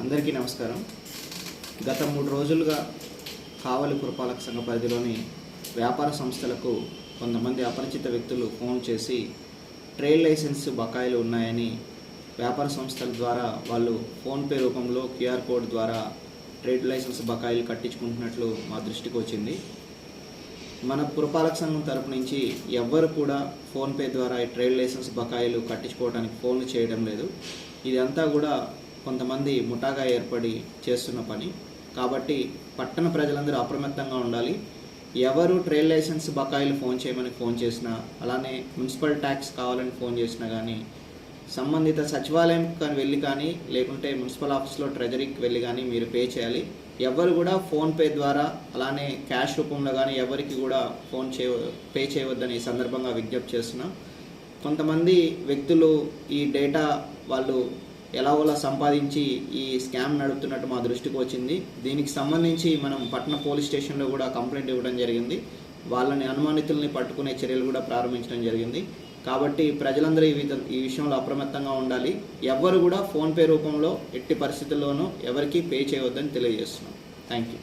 అందరికీ నమస్కారం. గత మూడు రోజులుగా కావలి పురపాలక సంఘ పరిధిలోని వ్యాపార సంస్థలకు కొంతమంది అపరిచిత వ్యక్తులు ఫోన్ చేసి ట్రేడ్ లైసెన్స్ బకాయిలు ఉన్నాయని వ్యాపార సంస్థల ద్వారా వాళ్ళు ఫోన్పే రూపంలో క్యూఆర్ కోడ్ ద్వారా ట్రేడ్ లైసెన్స్ బకాయిలు కట్టించుకుంటున్నట్లు మా దృష్టికి వచ్చింది. మన పురపాలక సంఘం తరపు నుంచి ఎవ్వరు కూడా ఫోన్పే ద్వారా ఈ ట్రేడ్ లైసెన్స్ బకాయిలు కట్టించుకోవడానికి ఫోన్లు చేయడం లేదు. ఇదంతా కూడా కొంతమంది ముఠాగా ఏర్పడి చేస్తున్న పని. కాబట్టి పట్టణ ప్రజలందరూ అప్రమత్తంగా ఉండాలి. ఎవరు ట్రైల్ లైసెన్స్ బకాయిలు ఫోన్ చేయమని ఫోన్ చేసినా అలానే మున్సిపల్ ట్యాక్స్ కావాలని ఫోన్ చేసినా కానీ సంబంధిత సచివాలయం కానీ వెళ్ళి కానీ లేకుంటే మున్సిపల్ ఆఫీస్లో ట్రెజరీకి వెళ్ళి కానీ మీరు పే చేయాలి. ఎవరు కూడా ఫోన్పే ద్వారా అలానే క్యాష్ రూపంలో కానీ ఎవరికి కూడా ఫోన్ చేయ పే చేయవద్దని ఈ సందర్భంగా విజ్ఞప్తి చేస్తున్నాం. కొంతమంది వ్యక్తులు ఈ డేటా వాళ్ళు ఎలాగోలా సంపాదించి ఈ స్కామ్ నడుపుతున్నట్టు మా దృష్టికి వచ్చింది. దీనికి సంబంధించి మనం పట్టణ పోలీస్ స్టేషన్లో కూడా కంప్లైంట్ ఇవ్వడం జరిగింది. వాళ్ళని అనుమానితుల్ని పట్టుకునే చర్యలు కూడా ప్రారంభించడం జరిగింది. కాబట్టి ప్రజలందరూ ఈ విధ ఈ విషయంలో అప్రమత్తంగా ఉండాలి. ఎవ్వరు కూడా ఫోన్పే రూపంలో ఎట్టి పరిస్థితుల్లోనూ ఎవరికీ పే చేయవద్దని తెలియజేస్తున్నాం. Thank you